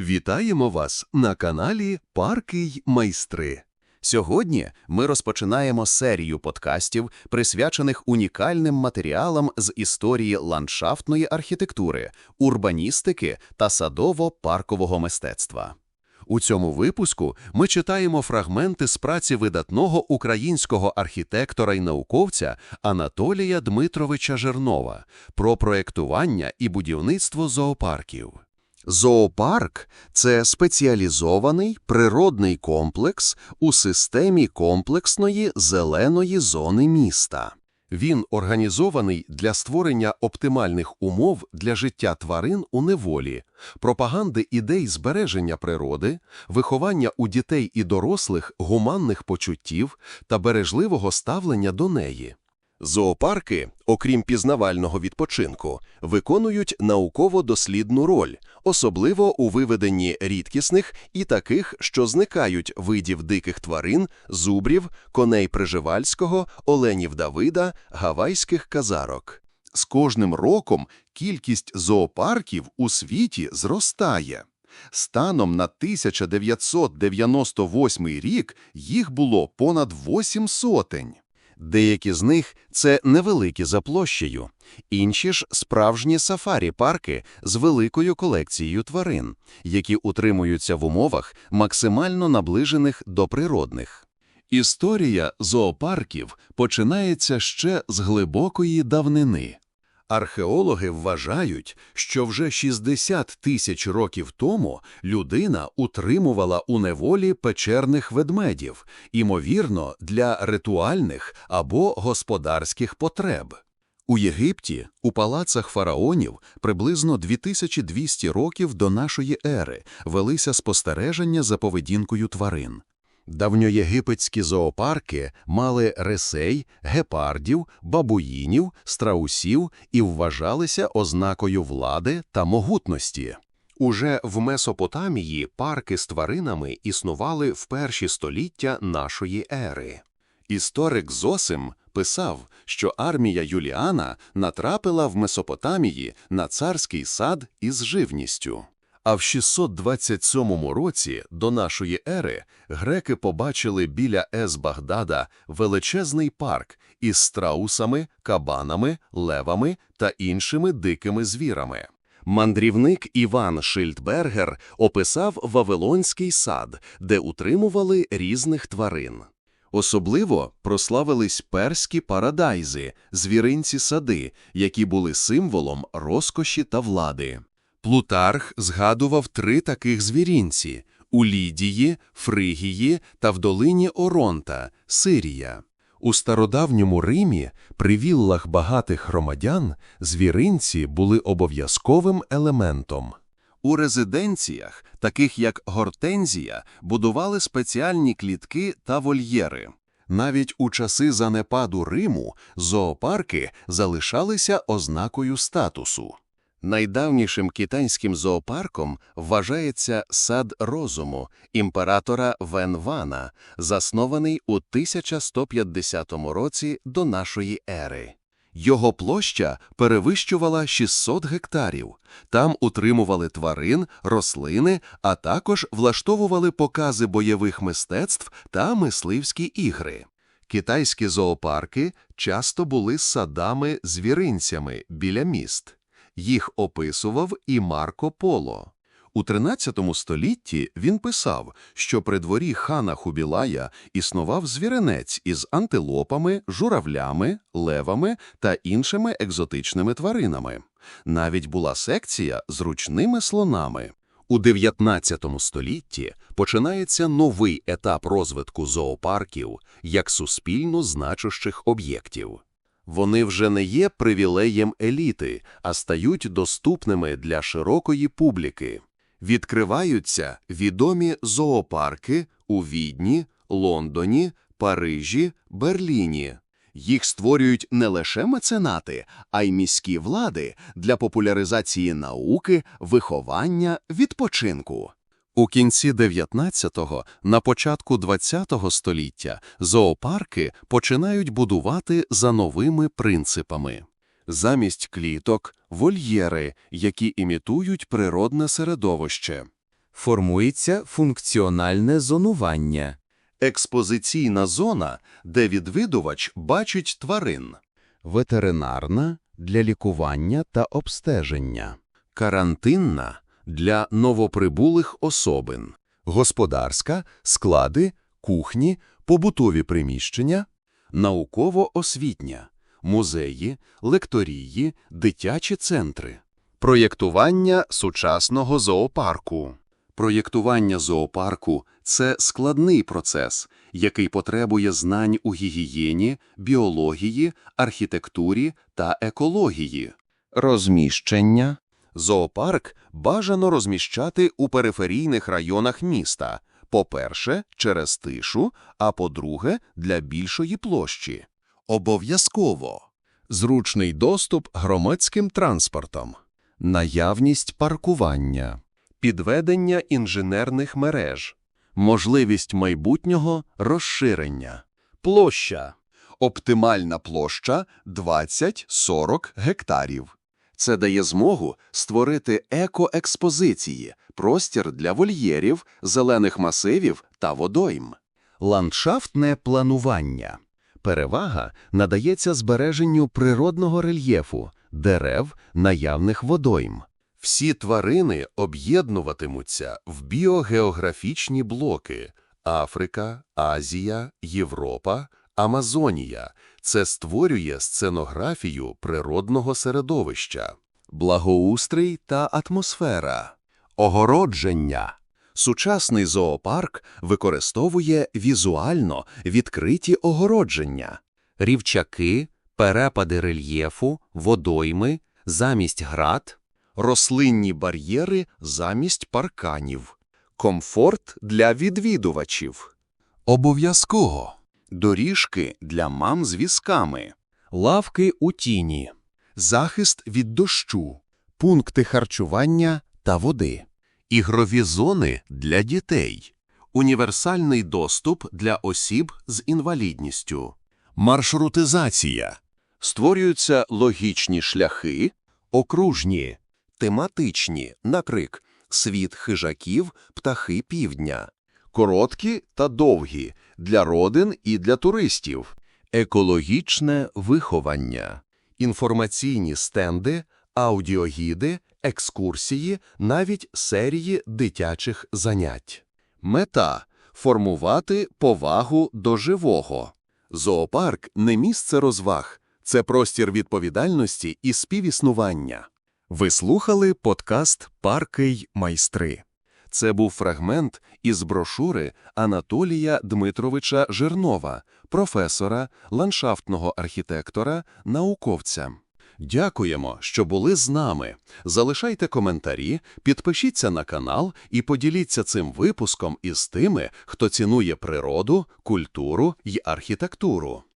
Вітаємо вас на каналі Парки й майстри. Сьогодні ми розпочинаємо серію подкастів, присвячених унікальним матеріалам з історії ландшафтної архітектури, урбаністики та садово-паркового мистецтва. У цьому випуску ми читаємо фрагменти з праці видатного українського архітектора і науковця Анатолія Дмитровича Жернова про проєктування і будівництво зоопарків. Зоопарк це спеціалізований природний комплекс у системі комплексної зеленої зони міста. Він організований для створення оптимальних умов для життя тварин у неволі, пропаганди ідей збереження природи, виховання у дітей і дорослих гуманних почуттів та бережливого ставлення до неї. Зоопарки, окрім пізнавального відпочинку, виконують науково-дослідну роль, особливо у виведенні рідкісних і таких, що зникають видів диких тварин, зубрів, коней Приживальського, оленів Давида, гавайських казарок. З кожним роком кількість зоопарків у світі зростає. Станом на 1998 рік їх було понад 8 сотень. Деякі з них це невеликі за площею, інші ж справжні сафарі-парки з великою колекцією тварин, які утримуються в умовах максимально наближених до природних. Історія зоопарків починається ще з глибокої давнини. Археологи вважають, що вже 60 тисяч років тому людина утримувала у неволі печерних ведмедів, імовірно, для ритуальних або господарських потреб. У Єгипті, у палацах фараонів, приблизно 2200 років до нашої ери велися спостереження за поведінкою тварин. Давньоєгипетські зоопарки мали рисей, гепардів, бабуїнів, страусів і вважалися ознакою влади та могутності. Уже в Месопотамії парки з тваринами існували в перші століття нашої ери. Історик Зосим писав, що армія Юліана натрапила в Месопотамії на царський сад із живністю. А в 627 році до нашої ери греки побачили біля Ес-Багдада величезний парк із страусами, кабанами, левами та іншими дикими звірами. Мандрівник Іван Шильдбергер описав Вавилонський сад, де утримували різних тварин. Особливо прославились перські парадайзи, звіринці сади, які були символом розкоші та влади. Плутарх згадував три таких звірінці у Лідії, Фригії та в долині Оронта, Сирія. У стародавньому Римі при віллах багатих громадян звіринці були обов'язковим елементом. У резиденціях, таких як Гортензія, будували спеціальні клітки та вольєри. Навіть у часи занепаду Риму зоопарки залишалися ознакою статусу. Найдавнішим китайським зоопарком вважається сад розуму імператора Вен Вана, заснований у 1150 році до нашої ери. Його площа перевищувала 600 гектарів. Там утримували тварин, рослини, а також влаштовували покази бойових мистецтв та мисливські ігри. Китайські зоопарки часто були садами-звіринцями біля міст. Їх описував і Марко Поло. У 13 столітті він писав, що при дворі хана Хубілая існував звіринець із антилопами, журавлями, левами та іншими екзотичними тваринами. Навіть була секція з ручними слонами. У 19 столітті починається новий етап розвитку зоопарків як суспільно значущих об'єктів. Вони вже не є привілеєм еліти, а стають доступними для широкої публіки. Відкриваються відомі зоопарки у Відні, Лондоні, Парижі, Берліні. Їх створюють не лише меценати, а й міські влади для популяризації науки, виховання, відпочинку. У кінці 19-го, на початку 20-го століття зоопарки починають будувати за новими принципами. Замість кліток – вольєри, які імітують природне середовище. формується функціональне зонування. Експозиційна зона, де відвідувач бачить тварин. ветеринарна для лікування та обстеження, Карантинна для новоприбулих особин. господарська, склади, кухні, побутові приміщення, Науково-освітня, музеї, лекторії, дитячі центри. Проєктування сучасного зоопарку. Проєктування зоопарку – це складний процес, який потребує знань у гігієні, біології, архітектурі та екології. розміщення, Зоопарк бажано розміщати у периферійних районах міста, по-перше, через тишу, а по-друге, для більшої площі. Обов'язково. Зручний доступ громадським транспортом. наявність паркування, Підведення інженерних мереж. Можливість майбутнього розширення. Площа. Оптимальна площа 20-40 гектарів. Це дає змогу створити екоекспозиції, простір для вольєрів, зелених масивів та водойм. ландшафтне планування. Перевага надається збереженню природного рельєфу, дерев, наявних водойм. Всі тварини об'єднуватимуться в біогеографічні блоки Африка, Азія, Європа, Амазонія. Це створює сценографію природного середовища, благоустрій та атмосфера, огородження. Сучасний зоопарк використовує візуально відкриті огородження. Рівчаки, перепади рельєфу, водойми, замість град, рослинні бар'єри замість парканів, комфорт для відвідувачів, обов'язково доріжки для мам з візками, лавки у тіні. захист від дощу, Пункти харчування та води. ігрові зони для дітей, універсальний доступ для осіб з інвалідністю, маршрутизація. Створюються логічні шляхи, окружні, тематичні, накрик, світ хижаків, птахи півдня, короткі та довгі для родин і для туристів, екологічне виховання, інформаційні стенди, аудіогіди, екскурсії, навіть серії дитячих занять. Мета – формувати повагу до живого. Зоопарк – не місце розваг, це простір відповідальності і співіснування. Ви слухали подкаст «Парки й майстри». Це був фрагмент із брошури Анатолія Дмитровича Жирнова, професора, ландшафтного архітектора, науковця. Дякуємо, що були з нами. Залишайте коментарі, підпишіться на канал і поділіться цим випуском із тими, хто цінує природу, культуру й архітектуру.